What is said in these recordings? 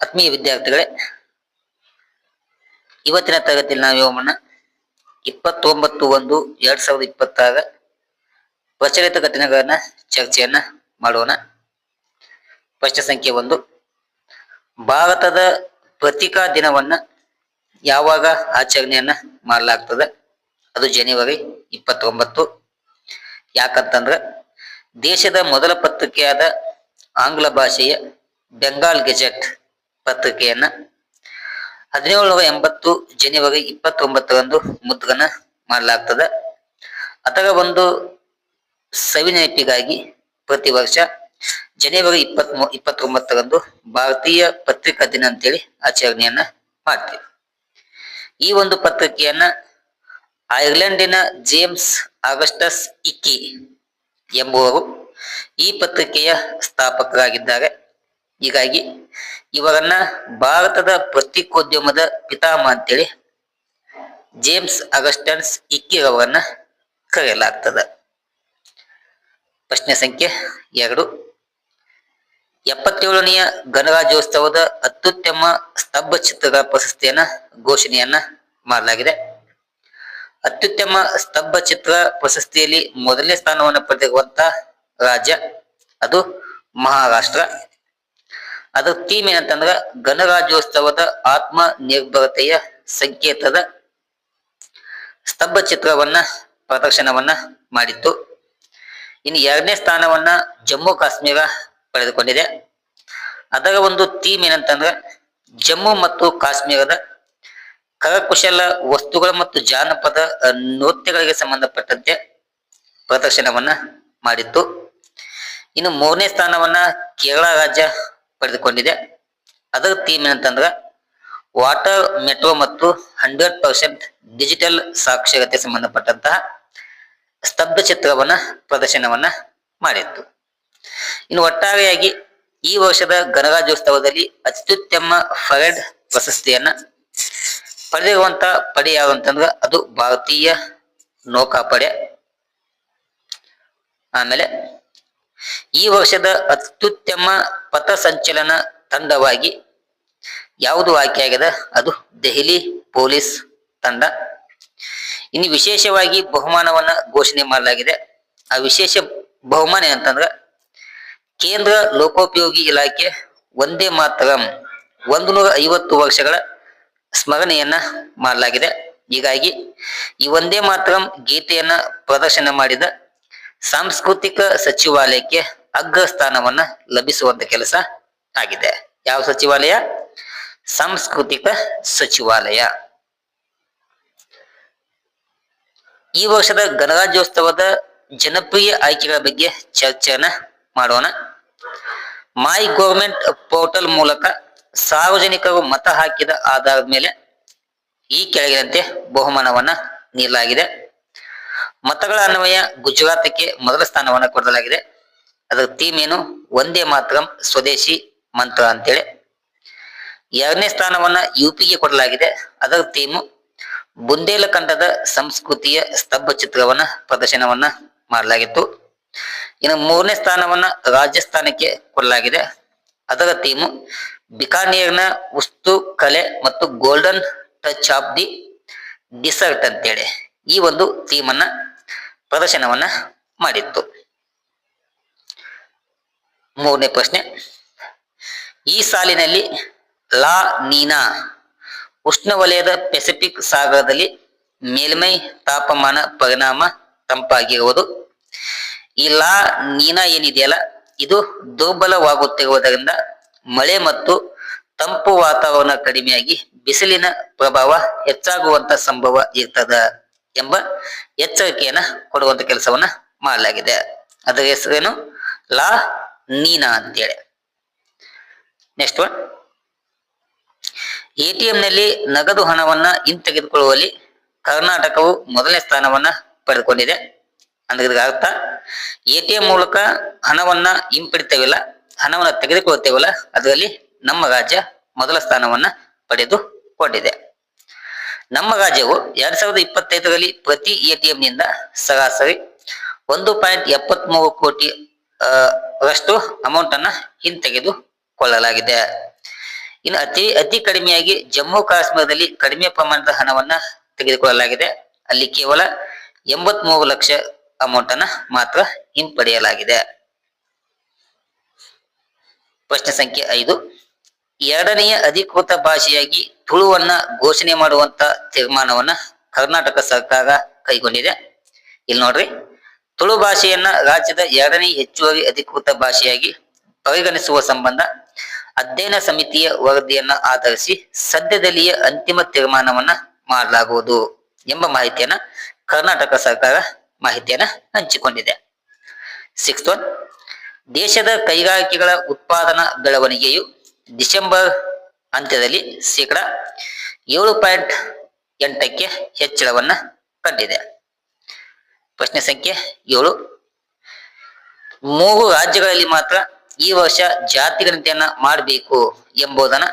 ಆತ್ಮೀಯ ವಿದ್ಯಾರ್ಥಿಗಳೇ, ಇವತ್ತಿನ ತರಗತಿಯಲ್ಲಿ ನಾವು ಯೋಮನ ಇಪ್ಪತ್ತೊಂಬತ್ತು ಒಂದು ಎರಡ್ ಸಾವಿರದ ಇಪ್ಪತ್ತಾರ ಪ್ರಚಲಿತ ಘಟನೆಗಳನ್ನ ಚರ್ಚೆಯನ್ನ ಮಾಡೋಣ. ಪ್ರಶ್ನೆ ಸಂಖ್ಯೆ ಒಂದು, ಭಾರತದ ಪತ್ರಿಕಾ ದಿನವನ್ನ ಯಾವಾಗ ಆಚರಣೆಯನ್ನ ಮಾಡಲಾಗ್ತದೆ? ಅದು ಜನವರಿ ಇಪ್ಪತ್ತೊಂಬತ್ತು. ಯಾಕಂತಂದ್ರ, ದೇಶದ ಮೊದಲ ಪತ್ರಿಕೆಯಾದ ಆಂಗ್ಲ ಭಾಷೆಯ ಬೆಂಗಾಲ್ ಗೆಜೆಟ್ ಪತ್ರಿಕೆಯನ್ನ ಹದಿನೇಳುನೂರ ಎಂಬತ್ತು ಜನವರಿ ಇಪ್ಪತ್ತೊಂಬತ್ತರಂದು ಮುದ್ರಣ ಮಾಡಲಾಗ್ತದೆ. ಅದರ ಒಂದು ಸವಿನೆನಪಿಗಾಗಿ ಪ್ರತಿ ವರ್ಷ ಜನವರಿ ಇಪ್ಪತ್ ಇಪ್ಪತ್ತೊಂಬತ್ತರಂದು ಭಾರತೀಯ ಪತ್ರಿಕಾ ದಿನ ಅಂತೇಳಿ ಆಚರಣೆಯನ್ನ ಮಾಡ್ತೀವಿ. ಈ ಒಂದು ಪತ್ರಿಕೆಯನ್ನ ಐರ್ಲೆಂಡಿನ ಜೇಮ್ಸ್ ಆಗಸ್ಟಸ್ ಇಕ್ಕಿ ಎಂಬುವರು ಈ ಪತ್ರಿಕೆಯ ಸ್ಥಾಪಕರಾಗಿದ್ದಾರೆ. ಹೀಗಾಗಿ ಇವರನ್ನ ಭಾರತದ ಪತ್ರಿಕೋದ್ಯಮದ ಪಿತಾಮಹ ಅಂತೇಳಿ ಜೇಮ್ಸ್ ಅಗಸ್ಟನ್ಸ್ ಇಕ್ಕಿರವರನ್ನ ಕರೆಯಲಾಗ್ತದ. ಪ್ರಶ್ನೆ ಸಂಖ್ಯೆ ಎರಡು. ಎಪ್ಪತ್ತೇಳನೆಯ ಗಣರಾಜ್ಯೋತ್ಸವದ ಅತ್ಯುತ್ತಮ ಸ್ತಬ್ಬ ಚಿತ್ರಗಳ ಪ್ರಶಸ್ತಿಯನ್ನ ಘೋಷಣೆಯನ್ನ ಮಾಡಲಾಗಿದೆ. ಅತ್ಯುತ್ತಮ ಸ್ತಬ್ಬ ಚಿತ್ರ ಪ್ರಶಸ್ತಿಯಲ್ಲಿ ಮೊದಲನೇ ಸ್ಥಾನವನ್ನು ಪಡೆದಿರುವಂತ ರಾಜ್ಯ ಅದು ಮಹಾರಾಷ್ಟ್ರ. ಅದರ ಥೀಮ್ ಏನಂತಂದ್ರ ಗಣರಾಜ್ಯೋತ್ಸವದ ಆತ್ಮ ನಿರ್ಭರತೆಯ ಸಂಕೇತದ ಸ್ತಂಭ ಚಿತ್ರವನ್ನ ಪ್ರದರ್ಶನವನ್ನ ಮಾಡಿತ್ತು. ಇನ್ನು ಎರಡನೇ ಸ್ಥಾನವನ್ನ ಜಮ್ಮು ಕಾಶ್ಮೀರ ಪಡೆದುಕೊಂಡಿದೆ. ಅದರ ಒಂದು ಥೀಮ್ ಏನಂತಂದ್ರೆ ಜಮ್ಮು ಮತ್ತು ಕಾಶ್ಮೀರದ ಕರಕುಶಲ ವಸ್ತುಗಳು ಮತ್ತು ಜಾನಪದ ನೃತ್ಯಗಳಿಗೆ ಸಂಬಂಧಪಟ್ಟಂತೆ ಪ್ರದರ್ಶನವನ್ನ ಮಾಡಿತ್ತು. ಇನ್ನು ಮೂರನೇ ಸ್ಥಾನವನ್ನ ಕೇರಳ ರಾಜ್ಯ ಪಡೆದುಕೊಂಡಿದೆ. ಅದರ ಥೀಮ್ ಏನಂತಂದ್ರ ವಾಟರ್ ಮೆಟ್ರೋ ಮತ್ತು ಹಂಡ್ರೆಡ್ ಪರ್ಸೆಂಟ್ ಡಿಜಿಟಲ್ ಸಾಕ್ಷರತೆ ಸಂಬಂಧಪಟ್ಟಂತಹ ಸ್ತಬ್ಧ ಚಿತ್ರವನ್ನ ಪ್ರದರ್ಶನವನ್ನ ಮಾಡಿತ್ತು. ಇನ್ನು ಒಟ್ಟಾರೆಯಾಗಿ ಈ ವರ್ಷದ ಗಣರಾಜ್ಯೋತ್ಸವದಲ್ಲಿ ಅತ್ಯುತ್ತಮ ಫರೆಡ್ ಪ್ರಶಸ್ತಿಯನ್ನ ಪಡೆದಿರುವಂತ ಪಡೆ ಯಾರು ಅಂತಂದ್ರ ಅದು ಭಾರತೀಯ ನೌಕಾಪಡೆ. ಆಮೇಲೆ ಈ ವರ್ಷದ ಅತ್ಯುತ್ತಮ ಪಥಸಂಚಲನ ತಂಡವಾಗಿ ಯಾವುದು ಆಯ್ಕೆಯಾಗಿದೆ ಅದು ದೆಹಲಿ ಪೊಲೀಸ್ ತಂಡ. ಇನ್ನು ವಿಶೇಷವಾಗಿ ಬಹುಮಾನವನ್ನ ಘೋಷಣೆ ಮಾಡಲಾಗಿದೆ. ಆ ವಿಶೇಷ ಬಹುಮಾನ ಏನಂತಂದ್ರ ಕೇಂದ್ರ ಲೋಕೋಪಯೋಗಿ ಇಲಾಖೆ ಒಂದೇ ಮಾತರಂ ಒಂದು ನೂರ ಐವತ್ತು ವರ್ಷಗಳ ಸ್ಮರಣೆಯನ್ನ ಮಾಡಲಾಗಿದೆ. ಹೀಗಾಗಿ ಈ ಒಂದೇ ಮಾತರಂ ಗೀತೆಯನ್ನ ಪ್ರದರ್ಶನ ಮಾಡಿದ ಸಾಂಸ್ಕೃತಿಕ ಸಚಿವಾಲಯಕ್ಕೆ ಅಗ್ರ ಸ್ಥಾನವನ್ನ ಲಭಿಸುವಂತ ಕೆಲಸ ಆಗಿದೆ. ಯಾವ ಸಚಿವಾಲಯ? ಸಾಂಸ್ಕೃತಿಕ ಸಚಿವಾಲಯ. ಈ ವರ್ಷದ ಗಣರಾಜ್ಯೋತ್ಸವದ ಜನಪ್ರಿಯ ಆಯ್ಕೆಗಳ ಬಗ್ಗೆ ಚರ್ಚೆಯನ್ನ ಮಾಡೋಣ. ಮೈ ಗೋರ್ಮೆಂಟ್ ಪೋರ್ಟಲ್ ಮೂಲಕ ಸಾರ್ವಜನಿಕರು ಮತ ಹಾಕಿದ ಆಧಾರದ ಮೇಲೆ ಈ ಕೆಳಗಿನಂತೆ ಬಹುಮಾನವನ್ನ ನೀಡಲಾಗಿದೆ. ಮತಗಳ ಅನ್ವಯ ಗುಜರಾತಕ್ಕೆ ಮೊದಲ ಸ್ಥಾನವನ್ನ ಕೊಡಲಾಗಿದೆ. ಅದರ ಥೀಮ್ ಏನು ಒಂದೇ ಮಾತ್ರ ಸ್ವದೇಶಿ ಮಂತ್ರ ಅಂತೇಳಿ. ಎರಡನೇ ಸ್ಥಾನವನ್ನ ಯುಪಿಗೆ ಕೊಡಲಾಗಿದೆ. ಅದರ ಥೀಮ್ ಬುಂದೇಲಖಂಡದ ಸಂಸ್ಕೃತಿಯ ಸ್ತಬ್ಧ ಚಿತ್ರವನ್ನ ಪ್ರದರ್ಶನವನ್ನ ಮಾಡಲಾಗಿತ್ತು. ಇನ್ನು ಮೂರನೇ ಸ್ಥಾನವನ್ನ ರಾಜಸ್ಥಾನಕ್ಕೆ ಕೊಡಲಾಗಿದೆ. ಅದರ ಥೀಮ್ ಬಿಕಾನೇರ್ನ ಉಸ್ತು ಕಲೆ ಮತ್ತು golden touch of the desert ಅಂತೇಳಿ ಈ ಒಂದು ಥೀಮ್ ಅನ್ನ ಪ್ರದರ್ಶನವನ್ನ ಮಾಡಿತ್ತು. ಮೂರನೇ ಪ್ರಶ್ನೆ. ಈ ಸಾಲಿನಲ್ಲಿ ಲಾ ನೀನಾ ಉಷ್ಣವಲಯದ ಪೆಸಿಫಿಕ್ ಸಾಗರದಲ್ಲಿ ಮೇಲ್ಮೈ ತಾಪಮಾನ ಪರಿಣಾಮ ತಂಪಾಗಿರುವುದು. ಈ ಲಾ ನೀನಾ ಏನಿದೆಯಲ್ಲ, ಇದು ದುರ್ಬಲವಾಗುತ್ತಿರುವುದರಿಂದ ಮಳೆ ಮತ್ತು ತಂಪು ವಾತಾವರಣ ಕಡಿಮೆಯಾಗಿ ಬಿಸಿಲಿನ ಪ್ರಭಾವ ಹೆಚ್ಚಾಗುವಂತ ಸಂಭವ ಇರ್ತದ. ಎಂಬ ಎಚ್ಚರಿಕೆಯನ್ನ ಕೊಡುವಂತ ಕೆಲಸವನ್ನ ಮಾಡಲಾಗಿದೆ. ಅದರ ಹೆಸರೇನು ಲಾ ನೀನಾ ಅಂತೇಳಿ. ನೆಕ್ಸ್ಟ್ ಒನ್ ಎಟಿಎಂ ನಲ್ಲಿ ನಗದು ಹಣವನ್ನ ಹಿಂತೆಗೆದುಕೊಳ್ಳುವಲ್ಲಿ ಕರ್ನಾಟಕವು ಮೊದಲನೇ ಸ್ಥಾನವನ್ನ ಪಡೆದುಕೊಂಡಿದೆ. ಅಂದ್ರೆ ಇದರ ಅರ್ಥ ಎಟಿಎಂ ಮೂಲಕ ಹಣವನ್ನ ಹಿಂಪಡಿತೇವಿಲ್ಲ, ಹಣವನ್ನ ತೆಗೆದುಕೊಳ್ಳುತ್ತೇವಲ್ಲ, ಅದರಲ್ಲಿ ನಮ್ಮ ರಾಜ್ಯ ಮೊದಲ ಸ್ಥಾನವನ್ನ ಪಡೆದುಕೊಂಡಿದೆ. ನಮ್ಮ ರಾಜ್ಯವು ಎರಡ್ ಸಾವಿರದ ಇಪ್ಪತ್ತೈದರಲ್ಲಿ ಪ್ರತಿ ಎಟಿಎಂ ನಿಂದ ಸರಾಸರಿ ಒಂದು ಪಾಯಿಂಟ್ ಎಪ್ಪತ್ಮೂರು ಕೋಟಿ ರಷ್ಟು ಅಮೌಂಟ್ ಅನ್ನ ಹಿಂತೆಗೆದುಕೊಳ್ಳಲಾಗಿದೆ. ಇನ್ನು ಅತಿ ಅತಿ ಕಡಿಮೆಯಾಗಿ ಜಮ್ಮು ಕಾಶ್ಮೀರದಲ್ಲಿ ಕಡಿಮೆ ಪ್ರಮಾಣದ ಹಣವನ್ನ ತೆಗೆದುಕೊಳ್ಳಲಾಗಿದೆ. ಅಲ್ಲಿ ಕೇವಲ ಎಂಬತ್ ಮೂರು ಲಕ್ಷ ಅಮೌಂಟ್ ಅನ್ನ ಮಾತ್ರ ಹಿಂಪಡೆಯಲಾಗಿದೆ. ಪ್ರಶ್ನೆ ಸಂಖ್ಯೆ ಐದು. ಎರಡನೆಯ ಅಧಿಕೃತ ಭಾಷೆಯಾಗಿ ತುಳುವನ್ನ ಘೋಷಣೆ ಮಾಡುವಂತ ತೀರ್ಮಾನವನ್ನ ಕರ್ನಾಟಕ ಸರ್ಕಾರ ಕೈಗೊಂಡಿದೆ. ಇಲ್ಲಿ ನೋಡ್ರಿ, ತುಳು ಭಾಷೆಯನ್ನ ರಾಜ್ಯದ ಎರಡನೇ ಹೆಚ್ಚುವರಿ ಅಧಿಕೃತ ಭಾಷೆಯಾಗಿ ಪರಿಗಣಿಸುವ ಸಂಬಂಧ ಅಧ್ಯಯನ ಸಮಿತಿಯ ವರದಿಯನ್ನ ಆಧರಿಸಿ ಸದ್ಯದಲ್ಲಿಯೇ ಅಂತಿಮ ತೀರ್ಮಾನವನ್ನ ಮಾಡಲಾಗುವುದು ಎಂಬ ಮಾಹಿತಿಯನ್ನ ಕರ್ನಾಟಕ ಸರ್ಕಾರ ಮಾಹಿತಿಯನ್ನ ಹಂಚಿಕೊಂಡಿದೆ. ಸಿಕ್ಸ್ ಒನ್ ದೇಶದ ಕೈಗಾರಿಕೆಗಳ ಉತ್ಪಾದನಾ ಬೆಳವಣಿಗೆಯು ಡಿಸೆಂಬರ್ ಅಂತ್ಯದಲ್ಲಿ ಶೇಕಡ ಏಳು ಪಾಯಿಂಟ್ ಎಂಟಕ್ಕೆ ಹೆಚ್ಚಳವನ್ನ ಕಂಡಿದೆ. ಪ್ರಶ್ನೆ ಸಂಖ್ಯೆ ಏಳು. ಮೂರು ರಾಜ್ಯಗಳಲ್ಲಿ ಮಾತ್ರ ಈ ವರ್ಷ ಜಾತಿ ಗಣತಿಯನ್ನ ಮಾಡಬೇಕು ಎಂಬುದನ್ನ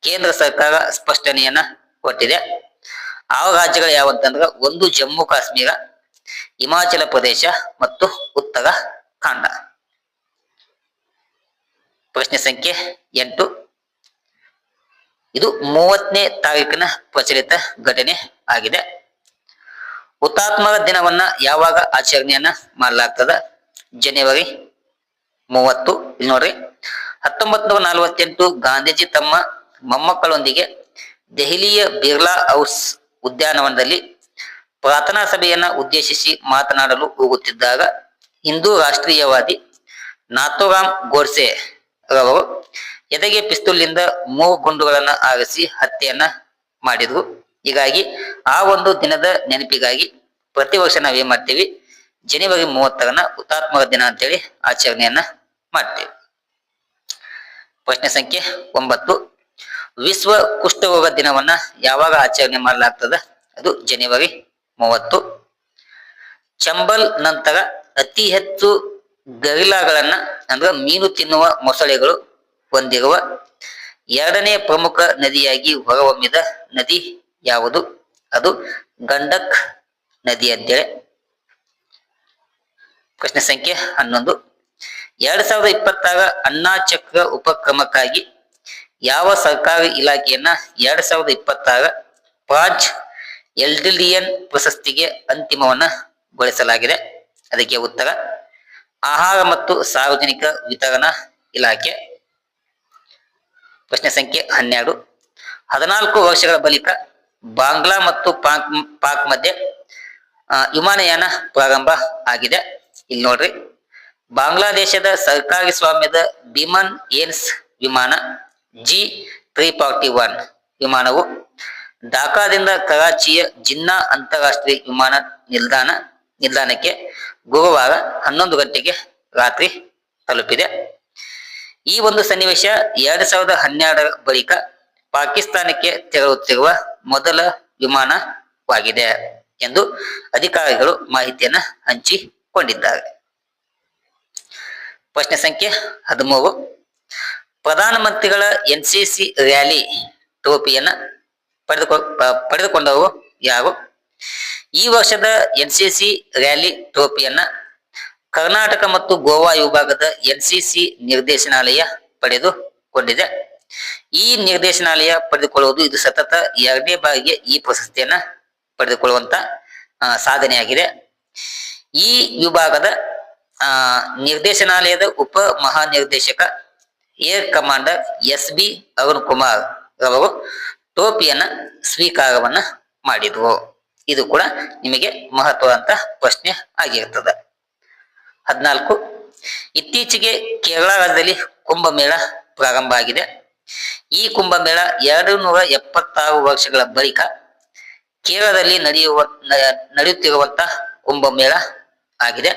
ಕೇಂದ್ರ ಸರ್ಕಾರ ಸ್ಪಷ್ಟನೆಯನ್ನ ಕೊಟ್ಟಿದೆ. ಆ ರಾಜ್ಯಗಳು ಯಾವಂತಂದ್ರೆ ಒಂದು ಜಮ್ಮು ಕಾಶ್ಮೀರ, ಹಿಮಾಚಲ ಪ್ರದೇಶ ಮತ್ತು ಉತ್ತರ ಕಾಂಡ ಪ್ರಶ್ನೆ ಸಂಖ್ಯೆ ಎಂಟು. ಇದು ಮೂವತ್ತನೇ ತಾರೀಕಿನ ಪ್ರಚಲಿತ ಘಟನೆ ಆಗಿದೆ. ಹುತಾತ್ಮರ ದಿನವನ್ನ ಯಾವಾಗ ಆಚರಣೆಯನ್ನ ಮಾಡಲಾಗ್ತದ? ಜನವರಿ ಮೂವತ್ತು, ಇಲ್ಲಿ ನೋಡ್ರಿ. ಹತ್ತೊಂಬತ್ ನೂರ ನಲವತ್ತೆಂಟು ಗಾಂಧೀಜಿ ತಮ್ಮ ಮೊಮ್ಮಕ್ಕಳೊಂದಿಗೆ ದೆಹಲಿಯ ಬಿರ್ಲಾ ಹೌಸ್ ಉದ್ಯಾನವನದಲ್ಲಿ ಪ್ರಾರ್ಥನಾ ಸಭೆಯನ್ನ ಉದ್ದೇಶಿಸಿ ಮಾತನಾಡಲು ಹೋಗುತ್ತಿದ್ದಾಗ ಹಿಂದೂ ರಾಷ್ಟ್ರೀಯವಾದಿ ನಾಥೋರಾಮ್ ಗೋಡ್ಸೆ ರವರು ಎದೆಗೆ ಪಿಸ್ತೂಲ್ನಿಂದ ಮೂರು ಗುಂಡುಗಳನ್ನ ಆರಿಸಿ ಹತ್ಯೆಯನ್ನ ಮಾಡಿದ್ವು. ಹೀಗಾಗಿ ಆ ಒಂದು ದಿನದ ನೆನಪಿಗಾಗಿ ಪ್ರತಿ ವರ್ಷ ನಾವೇನ್ ಮಾಡ್ತೀವಿ? ಜನವರಿ ಮೂವತ್ತರನ್ನ ಹುತಾತ್ಮರ ದಿನ ಅಂತೇಳಿ ಆಚರಣೆಯನ್ನ ಮಾಡ್ತೀವಿ. ಪ್ರಶ್ನೆ ಸಂಖ್ಯೆ ಒಂಬತ್ತು. ವಿಶ್ವ ಕುಷ್ಠರೋಗ ದಿನವನ್ನ ಯಾವಾಗ ಆಚರಣೆ ಮಾಡಲಾಗ್ತದ? ಅದು ಜನವರಿ ಮೂವತ್ತು. ಚಂಬಲ್ ನಂತರ ಅತಿ ಹೆಚ್ಚು ಗರಿಲಾಗಳನ್ನ ಅಂದ್ರೆ ಮೀನು ತಿನ್ನುವ ಮೊಸಳೆಗಳು ಹೊಂದಿರುವ ಎರಡನೇ ಪ್ರಮುಖ ನದಿಯಾಗಿ ಹೊರಹೊಮ್ಮಿದ ನದಿ ಯಾವುದು? ಅದು ಗಂಡಕ್ ನದಿ ಅಂತೇಳಿ. ಪ್ರಶ್ನೆ ಸಂಖ್ಯೆ ಹನ್ನೊಂದು. ಎರಡ್ ಸಾವಿರದ ಇಪ್ಪತ್ತಾರ ಅಣ್ಣಾ ಚಕ್ರ ಉಪಕ್ರಮಕ್ಕಾಗಿ ಯಾವ ಸರ್ಕಾರಿ ಇಲಾಖೆಯನ್ನ ಎರಡ್ ಸಾವಿರದ ಇಪ್ಪತ್ತಾರ ಪ್ರಾಜ್ ಎಲ್ಡಿಲಿಯನ್ ಪ್ರಶಸ್ತಿಗೆ ಅಂತಿಮವನ್ನ ಗೊಳಿಸಲಾಗಿದೆ? ಅದಕ್ಕೆ ಉತ್ತರ, ಆಹಾರ ಮತ್ತು ಸಾರ್ವಜನಿಕ ವಿತರಣಾ ಇಲಾಖೆ. ಪ್ರಶ್ನೆ ಸಂಖ್ಯೆ ಹನ್ನೆರಡು. ಹದಿನಾಲ್ಕು ವರ್ಷಗಳ ಬಳಿಕ ಬಾಂಗ್ಲಾ ಮತ್ತು ಪಾಕ್ ಪಾಕ್ ಮಧ್ಯೆ ವಿಮಾನಯಾನ ಪ್ರಾರಂಭ ಆಗಿದೆ. ಇಲ್ಲಿ ನೋಡ್ರಿ. ಬಾಂಗ್ಲಾದೇಶದ ಸರ್ಕಾರಿ ಸ್ವಾಮ್ಯದ ಬಿಮನ್ ಏನ್ಸ್ ವಿಮಾನ ಜಿ ತ್ರೀ ಫಾರ್ಟಿ ಒನ್ ವಿಮಾನವು ಢಾಕಾದಿಂದ ಕರಾಚಿಯ ಜಿನ್ನಾ ಅಂತಾರಾಷ್ಟ್ರೀಯ ವಿಮಾನ ನಿಲ್ದಾಣ, ನಿಲ್ದಾಣಕ್ಕೆ ಗುರುವಾರ ಹನ್ನೊಂದು ಗಂಟೆಗೆ ರಾತ್ರಿ ತಲುಪಿದೆ. ಈ ಒಂದು ಸನ್ನಿವೇಶ ಎರಡ್ ಸಾವಿರದ ಹನ್ನೆರಡರ ಬಳಿಕ ಪಾಕಿಸ್ತಾನಕ್ಕೆ ತೆರಳುತ್ತಿರುವ ಮೊದಲ ವಿಮಾನವಾಗಿದೆ ಎಂದು ಅಧಿಕಾರಿಗಳು ಮಾಹಿತಿಯನ್ನ ಹಂಚಿಕೊಂಡಿದ್ದಾರೆ. ಪ್ರಶ್ನೆ ಸಂಖ್ಯೆ ಹದಿಮೂರು. ಪ್ರಧಾನಮಂತ್ರಿಗಳ ಎನ್ಸಿಸಿ ರ್ಯಾಲಿ ಟೋಪಿಯನ್ನ ಪಡೆದುಕೊ ಪಡೆದುಕೊಂಡವರು ಯಾರು? ಈ ವರ್ಷದ ಎನ್ಸಿಸಿ ರ್ಯಾಲಿ ಟ್ರೋಫಿಯನ್ನ ಕರ್ನಾಟಕ ಮತ್ತು ಗೋವಾ ವಿಭಾಗದ ಎನ್ಸಿಸಿ ನಿರ್ದೇಶನಾಲಯ ಪಡೆದುಕೊಂಡಿದೆ. ಈ ನಿರ್ದೇಶನಾಲಯ ಪಡೆದುಕೊಳ್ಳುವುದು ಇದು ಸತತ ಎರಡನೇ ಬಾರಿಗೆ ಈ ಪ್ರಶಸ್ತಿಯನ್ನ ಪಡೆದುಕೊಳ್ಳುವಂತ ಸಾಧನೆಯಾಗಿದೆ. ಈ ವಿಭಾಗದ ನಿರ್ದೇಶನಾಲಯದ ಉಪ ಮಹಾನಿರ್ದೇಶಕ, air commander S B Arun Kumar ರವರು ಟೋಪಿಯನ್ನ ಸ್ವೀಕಾರವನ್ನ ಮಾಡಿದ್ರು. ಇದು ಕೂಡ ನಿಮಗೆ ಮಹತ್ವದಂತ ಪ್ರಶ್ನೆ ಆಗಿರ್ತದೆ. ಹದಿನಾಲ್ಕು. ಇತ್ತೀಚೆಗೆ ಕೇರಳದಲ್ಲಿ ಕುಂಭಮೇಳ ಪ್ರಾರಂಭ ಆಗಿದೆ. ಈ ಕುಂಭಮೇಳ ಎರಡು ನೂರ ಎಪ್ಪತ್ತಾರು ವರ್ಷಗಳ ಬಳಿಕ ಕೇರಳದಲ್ಲಿ ನಡೆಯುವ ನಡೆಯುತ್ತಿರುವಂತ ಕುಂಭಮೇಳ ಆಗಿದೆ.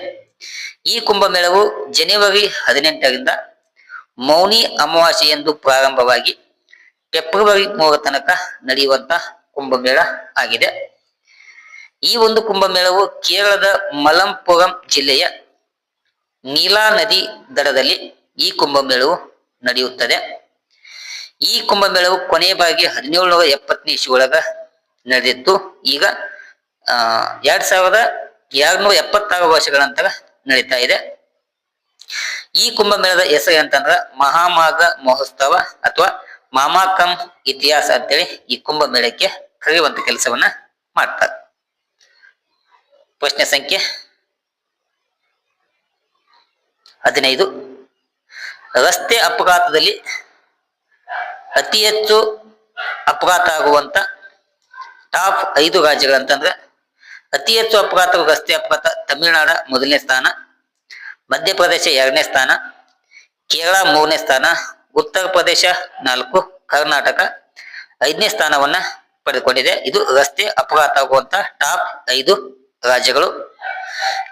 ಈ ಕುಂಭಮೇಳವು ಜನವರಿ ಹದಿನೆಂಟರಿಂದ ಮೌನಿ ಅಮಾವಾಸ್ಯೆಯಂದು ಪ್ರಾರಂಭವಾಗಿ ಫೆಬ್ರವರಿ ಮೂರ ತನಕ ನಡೆಯುವಂತ ಕುಂಭಮೇಳ ಆಗಿದೆ. ಈ ಒಂದು ಕುಂಭಮೇಳವು ಕೇರಳದ ಮಲಂಪುರಂ ಜಿಲ್ಲೆಯ ನೀಲಾ ನದಿ ದಡದಲ್ಲಿ ಈ ಕುಂಭಮೇಳವು ನಡೆಯುತ್ತದೆ. ಈ ಕುಂಭಮೇಳವು ಕೊನೆಯ ಬಾಗಿ ಹದಿನೇಳು ನೂರ ಎಪ್ಪತ್ತನೇ ಇಸ್ವಿಯೊಳಗ ನಡೆದಿತ್ತು. ಈಗ, ಆ, ಎರಡ್ ಸಾವಿರದ ಎರಡ್ನೂರ ಎಪ್ಪತ್ತಾರು ವರ್ಷಗಳ ನಂತರ ನಡೀತಾ ಇದೆ. ಈ ಕುಂಭಮೇಳದ ಹೆಸರು ಅಂತಂದ್ರ ಮಹಾಮಾಘ ಮಹೋತ್ಸವ ಅಥವಾ ಮಾಮಾಕಂ ಇತಿಹಾಸ ಅಂತೇಳಿ ಈ ಕುಂಭಮೇಳಕ್ಕೆ ಕರೆಯುವಂತ ಕೆಲಸವನ್ನ ಮಾಡ್ತಾರೆ. ಪ್ರಶ್ನೆ ಸಂಖ್ಯೆ ಹದಿನೈದು. ರಸ್ತೆ ಅಪಘಾತದಲ್ಲಿ ಅತಿ ಹೆಚ್ಚು ಅಪಘಾತ ಆಗುವಂತ ಟಾಪ್ ಐದು ರಾಜ್ಯಗಳಂತಂದ್ರೆ ಅತಿ ಹೆಚ್ಚು ಅಪಘಾತ ರಸ್ತೆ ಅಪಘಾತ ತಮಿಳುನಾಡ ಮೊದಲನೇ ಸ್ಥಾನ, ಮಧ್ಯಪ್ರದೇಶ ಎರಡನೇ ಸ್ಥಾನ, ಕೇರಳ ಮೂರನೇ ಸ್ಥಾನ, ಉತ್ತರ ಪ್ರದೇಶ ನಾಲ್ಕು, ಕರ್ನಾಟಕ ಐದನೇ ಸ್ಥಾನವನ್ನ ಪಡೆದುಕೊಂಡಿದೆ. ಇದು ರಸ್ತೆ ಅಪಘಾತ ಆಗುವಂತ ಟಾಪ್ ಐದು ರಾಜ್ಯಗಳು.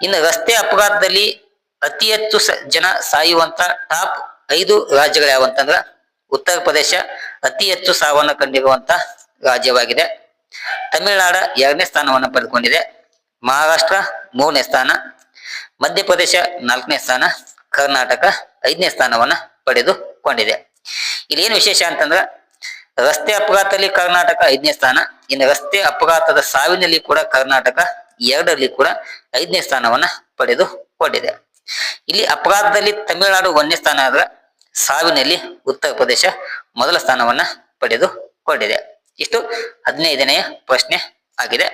ಇನ್ನು ರಸ್ತೆ ಅಪಘಾತದಲ್ಲಿ ಅತಿ ಹೆಚ್ಚು ಜನ ಸಾಯುವಂತ ಟಾಪ್ ಐದು ರಾಜ್ಯಗಳು ಯಾವಂತಂದ್ರ ಉತ್ತರ ಪ್ರದೇಶ ಅತಿ ಹೆಚ್ಚು ಸಾವನ್ನು ಕಂಡಿರುವಂತ ರಾಜ್ಯವಾಗಿದೆ. ತಮಿಳುನಾಡ ಎರಡನೇ ಸ್ಥಾನವನ್ನು ಪಡೆದುಕೊಂಡಿದೆ. ಮಹಾರಾಷ್ಟ್ರ ಮೂರನೇ ಸ್ಥಾನ, ಮಧ್ಯಪ್ರದೇಶ ನಾಲ್ಕನೇ ಸ್ಥಾನ, ಕರ್ನಾಟಕ ಐದನೇ ಸ್ಥಾನವನ್ನ ಪಡೆದುಕೊಂಡಿದೆ. ಇಲ್ಲಿ ಏನು ವಿಶೇಷ ಅಂತಂದ್ರ ರಸ್ತೆ ಅಪಘಾತದಲ್ಲಿ ಕರ್ನಾಟಕ ಐದನೇ ಸ್ಥಾನ, ಇನ್ನು ರಸ್ತೆ ಅಪಘಾತದ ಸಾವಿನಲ್ಲಿ ಕೂಡ ಕರ್ನಾಟಕ ಎರಡರಲ್ಲಿ ಕೂಡ ಐದನೇ ಸ್ಥಾನವನ್ನ ಪಡೆದುಕೊಂಡಿದೆ. ಇಲ್ಲಿ ಅಪಘಾತದಲ್ಲಿ ತಮಿಳುನಾಡು ಒಂದನೇ ಸ್ಥಾನ ಆದ್ರೆ ಸಾವಿನಲ್ಲಿ ಉತ್ತರ ಪ್ರದೇಶ ಮೊದಲ ಸ್ಥಾನವನ್ನ ಪಡೆದುಕೊಂಡಿದೆ ಇಷ್ಟು ಹದಿನೈದನೆಯ ಪ್ರಶ್ನೆ ಆಗಿದೆ.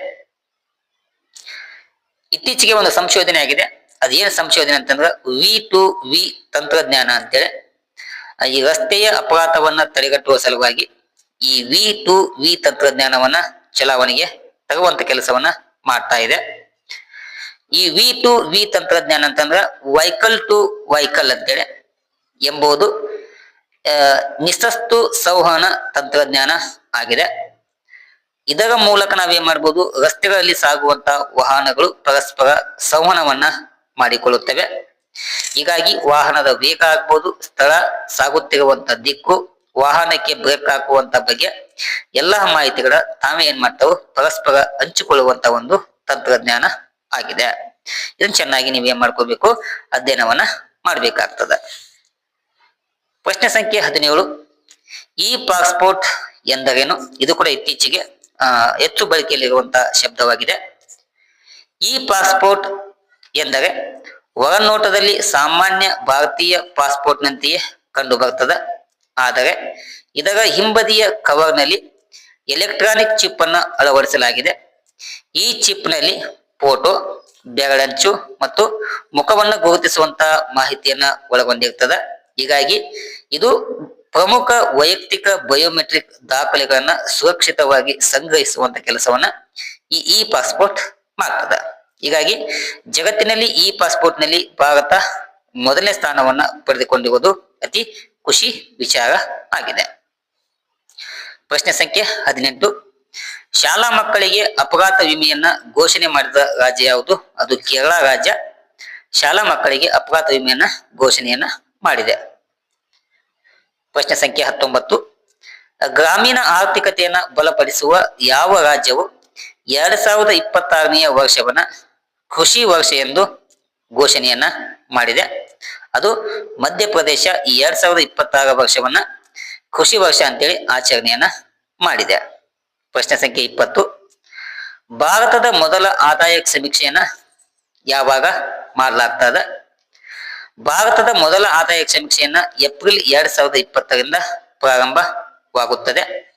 ಇತ್ತೀಚೆಗೆ ಒಂದು ಸಂಶೋಧನೆ ಆಗಿದೆ. ಅದೇನು ಸಂಶೋಧನೆ ಅಂತಂದ್ರೆ ವಿ ಟು ವಿ ತಂತ್ರಜ್ಞಾನ ಅಂತೇಳಿ. ಈ ರಸ್ತೆಯ ಅಪಘಾತವನ್ನ ತಡೆಗಟ್ಟುವ ಸಲುವಾಗಿ ಈ ವಿ ಟು ವಿ ತಂತ್ರಜ್ಞಾನವನ್ನ ಚಲಾವಣೆಗೆ ತಗುವಂತ ಕೆಲಸವನ್ನ ಮಾಡ್ತಾ ಇದೆ. ಈ ವಿ ಟು ವಿ ತಂತ್ರಜ್ಞಾನ ಅಂತಂದ್ರ ವೈಕಲ್ ಟು ವೈಕಲ್ ಅಂತೇಳಿ ಎಂಬುದು ಆ, ನಿಸಸ್ತು ಸಂವಹನ ತಂತ್ರಜ್ಞಾನ ಆಗಿದೆ. ಇದರ ಮೂಲಕ ನಾವೇನ್ ಮಾಡಬಹುದು ರಸ್ತೆಗಳಲ್ಲಿ ಸಾಗುವಂತ ವಾಹನಗಳು ಪರಸ್ಪರ ಸಂವಹನವನ್ನ ಮಾಡಿಕೊಳ್ಳುತ್ತವೆ. ಹೀಗಾಗಿ ವಾಹನದ ವೇಗ ಆಗ್ಬೋದು ಸ್ಥಳ ಸಾಗುತ್ತಿರುವಂತ ದಿಕ್ಕು ವಾಹನಕ್ಕೆ ಬ್ರೇಕ್ ಹಾಕುವಂತ ಬಗ್ಗೆ ಎಲ್ಲಾ ಮಾಹಿತಿಗಳ ತಾವೇ ಏನ್ ಮಾಡ್ತಾವೋ ಪರಸ್ಪರ ಹಂಚಿಕೊಳ್ಳುವಂತ ಒಂದು ತಂತ್ರಜ್ಞಾನ. ಆಗಿದೆ. ಇದನ್ನ ಚೆನ್ನಾಗಿ ನೀವು ಏನ್ ಮಾಡ್ಕೋಬೇಕು? ಅಧ್ಯಯನವನ್ನ ಮಾಡ್ಬೇಕಾಗ್ತದ. ಪ್ರಶ್ನೆ ಸಂಖ್ಯೆ ಹದಿನೇಳು. ಇ ಪಾಸ್ಪೋರ್ಟ್ ಎಂದರೇನು? ಇದು ಕೂಡ ಇತ್ತೀಚೆಗೆ ಹೆಚ್ಚು ಬಳಕೆಯಲ್ಲಿರುವಂತಹ ಶಬ್ದವಾಗಿದೆ. ಇ ಪಾಸ್ಪೋರ್ಟ್ ಎಂದರೆ ಹೊರನೋಟದಲ್ಲಿ ಸಾಮಾನ್ಯ ಭಾರತೀಯ ಪಾಸ್ಪೋರ್ಟ್ನಂತೆಯೇ ಕಂಡು ಬರ್ತದೆ ಆದರೆ ಇದರ ಹಿಂಬದಿಯ ಕವರ್ನಲ್ಲಿ ಎಲೆಕ್ಟ್ರಾನಿಕ್ ಚಿಪ್ ಅನ್ನು ಅಳವಡಿಸಲಾಗಿದೆ. ಈ ಚಿಪ್ನಲ್ಲಿ ಫೋಟೋ ಬೆರಳಂಚು ಮತ್ತು ಮುಖವನ್ನು ಗುರುತಿಸುವಂತಹ ಮಾಹಿತಿಯನ್ನ ಒಳಗೊಂಡಿರ್ತದೆ. ಹೀಗಾಗಿ ಇದು ಪ್ರಮುಖ ವೈಯಕ್ತಿಕ ಬಯೋಮೆಟ್ರಿಕ್ ದಾಖಲೆಗಳನ್ನ ಸುರಕ್ಷಿತವಾಗಿ ಸಂಗ್ರಹಿಸುವಂತ ಕೆಲಸವನ್ನ ಈ ಇ ಪಾಸ್ಪೋರ್ಟ್ ಮಾಡ್ತದೆ. ಹೀಗಾಗಿ ಜಗತ್ತಿನಲ್ಲಿ ಇ ಪಾಸ್ಪೋರ್ಟ್ನಲ್ಲಿ ಭಾರತ ಮೊದಲನೇ ಸ್ಥಾನವನ್ನ ಪಡೆದುಕೊಂಡಿರುವುದು ಅತಿ ಖುಷಿ ವಿಚಾರ ಆಗಿದೆ. ಪ್ರಶ್ನೆ ಸಂಖ್ಯೆ ಹದಿನೆಂಟು. ಶಾಲಾ ಮಕ್ಕಳಿಗೆ ಅಪಘಾತ ವಿಮೆಯನ್ನ ಘೋಷಣೆ ಮಾಡಿದ ರಾಜ್ಯ ಯಾವುದು? ಅದು ಕೇರಳ ರಾಜ್ಯ. ಶಾಲಾ ಮಕ್ಕಳಿಗೆ ಅಪಘಾತ ವಿಮೆಯನ್ನ ಘೋಷಣೆಯನ್ನ ಮಾಡಿದೆ. ಪ್ರಶ್ನೆ ಸಂಖ್ಯೆ ಹತ್ತೊಂಬತ್ತು. ಗ್ರಾಮೀಣ ಆರ್ಥಿಕತೆಯನ್ನ ಬಲಪಡಿಸುವ ಯಾವ ರಾಜ್ಯವು ಎರಡ್ ಸಾವಿರದ ಇಪ್ಪತ್ತಾರನೆಯ ವರ್ಷವನ್ನ ಕೃಷಿ ವರ್ಷ ಎಂದು ಘೋಷಣೆಯನ್ನ ಮಾಡಿದೆ. ಅದು ಮಧ್ಯಪ್ರದೇಶ ಎರಡ್ ಸಾವಿರದ ಇಪ್ಪತ್ತಾರ ವರ್ಷವನ್ನ ಕೃಷಿ ವರ್ಷ ಅಂತೇಳಿ ಆಚರಣೆಯನ್ನ ಮಾಡಿದೆ. ಪ್ರಶ್ನೆ ಸಂಖ್ಯೆ ಇಪ್ಪತ್ತು. ಭಾರತದ ಮೊದಲ ಆದಾಯ ಸಮೀಕ್ಷೆಯನ್ನ ಯಾವಾಗ ಮಾಡಲಾಗ್ತದ? ಭಾರತದ ಮೊದಲ ಆದಾಯ ಸಮೀಕ್ಷೆಯನ್ನ ಏಪ್ರಿಲ್ ಎರಡ್ ಸಾವಿರದ ಇಪ್ಪತ್ತರಿಂದ ಪ್ರಾರಂಭವಾಗುತ್ತದೆ.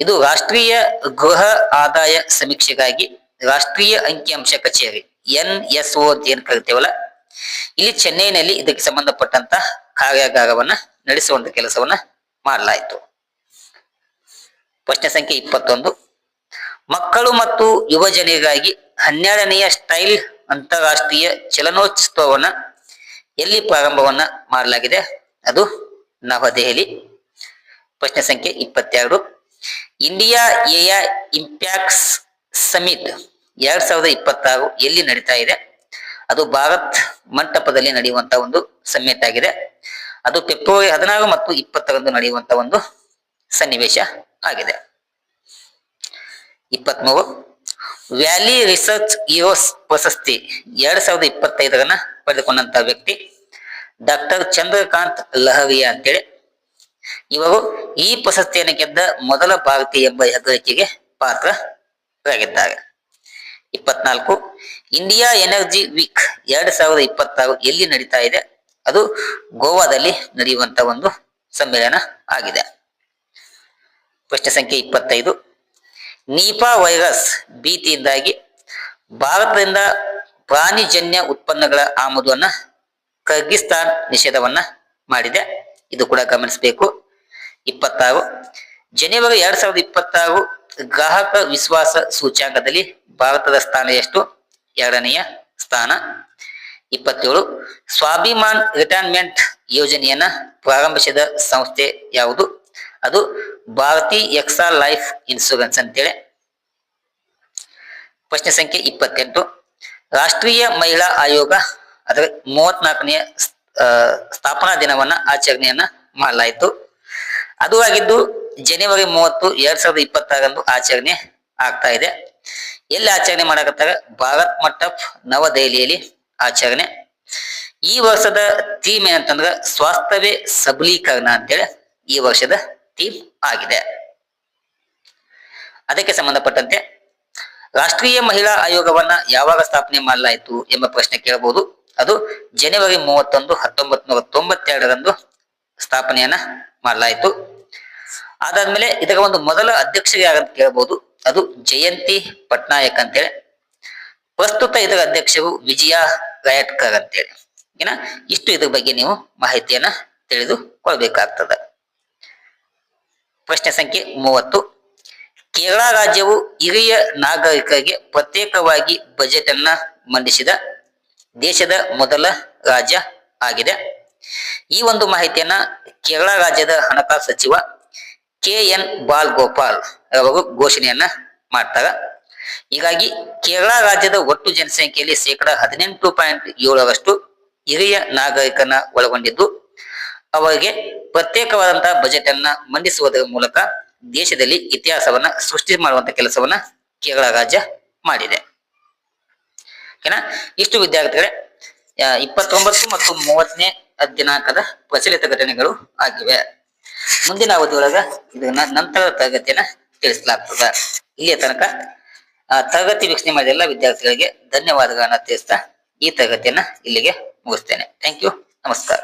ಇದು ರಾಷ್ಟ್ರೀಯ ಗೃಹ ಆದಾಯ ಸಮೀಕ್ಷೆಗಾಗಿ ರಾಷ್ಟ್ರೀಯ ಅಂಕಿಅಂಶ ಕಚೇರಿ ಎನ್ ಎಸ್ ಒ ಅಂತ ಏನ್ ಕರಿತೇವಲ್ಲ? ಇಲ್ಲಿ ಚೆನ್ನೈನಲ್ಲಿ ಇದಕ್ಕೆ ಸಂಬಂಧಪಟ್ಟಂತ ಕಾರ್ಯಾಗಾರವನ್ನ ನಡೆಸುವಂತ ಕೆಲಸವನ್ನ ಮಾಡಲಾಯಿತು. ಪ್ರಶ್ನೆ ಸಂಖ್ಯೆ ಇಪ್ಪತ್ತೊಂದು. ಮಕ್ಕಳು ಮತ್ತು ಯುವ ಜನರಿಗಾಗಿ ಹನ್ನೆರಡನೆಯ ಸ್ಟೈಲ್ ಅಂತಾರಾಷ್ಟ್ರೀಯ ಚಲನೋತ್ಸವವನ್ನ ಎಲ್ಲಿ ಪ್ರಾರಂಭವನ್ನ ಮಾಡಲಾಗಿದೆ? ಅದು ನವದೆಹಲಿ. ಪ್ರಶ್ನೆ ಸಂಖ್ಯೆ ಇಪ್ಪತ್ತೆರಡು. ಇಂಡಿಯಾ ಎಯ ಇಂಪ್ಯಾಕ್ಟ್ಸ್ ಸಮಿಟ್ ಎರಡ್ ಸಾವಿರದ ಇಪ್ಪತ್ತಾರು ಎಲ್ಲಿ ನಡೀತಾ ಇದೆ? ಅದು ಭಾರತ್ ಮಂಟಪದಲ್ಲಿ ನಡೆಯುವಂತಹ ಒಂದು ಸಮಿಟ್ ಆಗಿದೆ. ಅದು ಫೆಬ್ರವರಿ ಹದಿನಾರು ಮತ್ತು ಇಪ್ಪತ್ತರಂದು ನಡೆಯುವಂತಹ ಒಂದು ಸನ್ನಿವೇಶ ಆಗಿದೆ. ಇಪ್ಪತ್ಮೂರು, ವ್ಯಾಲಿ ರಿಸರ್ಚ್ ಇರೋಸ್ ಪ್ರಶಸ್ತಿ ಎರಡ್ ಸಾವಿರದ ಇಪ್ಪತ್ತೈದರನ್ನ ಪಡೆದುಕೊಂಡಂತ ವ್ಯಕ್ತಿ ಡಾಕ್ಟರ್ ಚಂದ್ರಕಾಂತ್ ಲಹರಿಯಾ ಅಂತೇಳಿ. ಇವರು ಈ ಪ್ರಶಸ್ತಿಯನ್ನು ಗೆದ್ದ ಮೊದಲ ಭಾರತೀಯ ಎಂಬ ಹೆಗ್ಗಳಿಕೆಗೆ ಪಾತ್ರರಾಗಿದ್ದಾರೆ. ಇಪ್ಪತ್ನಾಲ್ಕು, ಇಂಡಿಯಾ ಎನರ್ಜಿ ವೀಕ್ ಎರಡ್ ಸಾವಿರದ ಇಪ್ಪತ್ತಾರು ಎಲ್ಲಿ ನಡೀತಾ ಇದೆ? ಅದು ಗೋವಾದಲ್ಲಿ ನಡೆಯುವಂತ ಒಂದು ಸಮ್ಮೇಳನ ಆಗಿದೆ. ಪ್ರಶ್ನೆ ಸಂಖ್ಯೆ ಇಪ್ಪತ್ತೈದು. ನೀಪಾ ವೈರಸ್ ಭೀತಿಯಿಂದಾಗಿ ಭಾರತದಿಂದ ಪ್ರಾಣಿಜನ್ಯ ಉತ್ಪನ್ನಗಳ ಆಮದುವನ್ನ ಕರ್ಗಿಸ್ತಾನ್ ನಿಷೇಧವನ್ನ ಮಾಡಿದೆ. ಇದು ಕೂಡ ಗಮನಿಸಬೇಕು. ಇಪ್ಪತ್ತಾರು. ಜನವರಿ ಎರಡ್ ಸಾವಿರದ ಇಪ್ಪತ್ತಾರು ಗ್ರಾಹಕ ವಿಶ್ವಾಸ ಸೂಚ್ಯಾಂಕದಲ್ಲಿ ಭಾರತದ ಸ್ಥಾನ ಎಷ್ಟು? ಎರಡನೆಯ ಸ್ಥಾನ. ಇಪ್ಪತ್ತೇಳು. ಸ್ವಾಭಿಮಾನ್ ರಿಟೈರ್ಮೆಂಟ್ ಯೋಜನೆಯನ್ನ ಪ್ರಾರಂಭಿಸಿದ ಸಂಸ್ಥೆ ಯಾವುದು? ಅದು ಭಾರತಿ ಎಕ್ಸಾ ಲೈಫ್ ಇನ್ಶೂರೆನ್ಸ್ ಅಂತೇಳಿ. ಪ್ರಶ್ನೆ ಸಂಖ್ಯೆ ಇಪ್ಪತ್ತೆಂಟು. ರಾಷ್ಟ್ರೀಯ ಮಹಿಳಾ ಆಯೋಗ ಅದರ ಮೂವತ್ನಾಲ್ಕನೆಯ ಸ್ಥಾಪನಾ ದಿನವನ್ನ ಆಚರಣೆಯನ್ನ ಮಾಡಲಾಯಿತು. ಅದು ಆಗಿದ್ದು ಜನವರಿ ಮೂವತ್ತು ಎರಡ್ ಸಾವಿರದ ಇಪ್ಪತ್ತಾರಂದು ಆಚರಣೆ ಆಗ್ತಾ ಇದೆ. ಎಲ್ಲಿ ಆಚರಣೆ ಮಾಡಕತ್ತಾರೆ? ಭಾರತ್ ಮಟ್ಟಪ್ ನವದೆಹಲಿಯಲ್ಲಿ ಆಚರಣೆ. ಈ ವರ್ಷದ ಥೀಮ್ ಏನಂತಂದ್ರ ಸ್ವಾಸ್ಥ್ಯವೇ ಸಬಲೀಕರಣ ಅಂತೇಳಿ ಈ ವರ್ಷದ ಥೀಮ್ ಆಗಿದೆ. ಅದಕ್ಕೆ ಸಂಬಂಧಪಟ್ಟಂತೆ ರಾಷ್ಟ್ರೀಯ ಮಹಿಳಾ ಆಯೋಗವನ್ನ ಯಾವಾಗ ಸ್ಥಾಪನೆ ಮಾಡಲಾಯಿತು ಎಂಬ ಪ್ರಶ್ನೆ ಕೇಳಬಹುದು. ಅದು ಜನವರಿ ಮೂವತ್ತೊಂದು ಹತ್ತೊಂಬತ್ ನೂರ ತೊಂಬತ್ತೆರಡರಂದು ಸ್ಥಾಪನೆಯನ್ನ ಮಾಡಲಾಯಿತು. ಅದಾದ್ಮೇಲೆ ಇದರ ಒಂದು ಮೊದಲ ಅಧ್ಯಕ್ಷರು ಯಾರಂತ ಕೇಳಬಹುದು. ಅದು ಜಯಂತಿ ಪಟ್ನಾಯಕ್ ಅಂತೇಳಿ. ಪ್ರಸ್ತುತ ಇದರ ಅಧ್ಯಕ್ಷರು ವಿಜಯ ಗಾಯಟ್ಕರ್ ಅಂತೇಳಿ. ಏನ? ಇಷ್ಟು ಇದ್ರ ಬಗ್ಗೆ ನೀವು ಮಾಹಿತಿಯನ್ನ ತಿಳಿದುಕೊಳ್ಬೇಕಾಗ್ತದ. ಪ್ರಶ್ನೆ ಸಂಖ್ಯೆ ಮೂವತ್ತು. ಕೇರಳ ರಾಜ್ಯವು ಹಿರಿಯ ನಾಗರಿಕರಿಗೆ ಪ್ರತ್ಯೇಕವಾಗಿ ಬಜೆಟ್ ಅನ್ನ ಮಂಡಿಸಿದ ದೇಶದ ಮೊದಲ ರಾಜ್ಯ ಆಗಿದೆ. ಈ ಒಂದು ಮಾಹಿತಿಯನ್ನ ಕೇರಳ ರಾಜ್ಯದ ಹಣಕಾಸು ಸಚಿವ ಕೆ ಎನ್ ಬಾಲ್ ಗೋಪಾಲ್ ಅವರು ಘೋಷಣೆಯನ್ನ ಮಾಡ್ತಾರ. ಹೀಗಾಗಿ ಕೇರಳ ರಾಜ್ಯದ ಒಟ್ಟು ಜನಸಂಖ್ಯೆಯಲ್ಲಿ ಶೇಕಡ ಹದಿನೆಂಟು ಪಾಯಿಂಟ್ ಏಳರಷ್ಟು ಹಿರಿಯ ನಾಗರಿಕನ ಒಳಗೊಂಡಿದ್ದು. ಅವರಿಗೆ ಪ್ರತ್ಯೇಕವಾದಂತಹ ಬಜೆಟ್ ಅನ್ನ ಮಂಡಿಸುವುದರ ಮೂಲಕ ದೇಶದಲ್ಲಿ ಇತಿಹಾಸವನ್ನ ಸೃಷ್ಟಿ ಮಾಡುವಂತ ಕೆಲಸವನ್ನ ಕೇರಳ ರಾಜ್ಯ ಮಾಡಿದೆ. ಓಕೆನಾ? ಇಷ್ಟು ವಿದ್ಯಾರ್ಥಿಗಳೇ ಇಪ್ಪತ್ತೊಂಬತ್ತು ಮತ್ತು ಮೂವತ್ತನೇ ದಿನಾಂಕದ ಪ್ರಚಲಿತ ಘಟನೆಗಳು ಆಗಿವೆ. ಮುಂದಿನ ಅವಧಿಯೊಳಗ ಇದನ್ನ ನಂತರದ ತರಗತಿಯನ್ನ ತಿಳಿಸಲಾಗ್ತದ. ಇಲ್ಲಿಯ ತನಕ ತರಗತಿ ವೀಕ್ಷಣೆ ಮಾಡಿದ ಎಲ್ಲ ವಿದ್ಯಾರ್ಥಿಗಳಿಗೆ ಧನ್ಯವಾದಗಳನ್ನ ತಿಳಿಸ್ತಾ ಈ ತರಗತಿಯನ್ನ ಇಲ್ಲಿಗೆ ಮುಗಿಸ್ತೇನೆ. ಥ್ಯಾಂಕ್ ಯು ನಮಸ್ಕಾರ.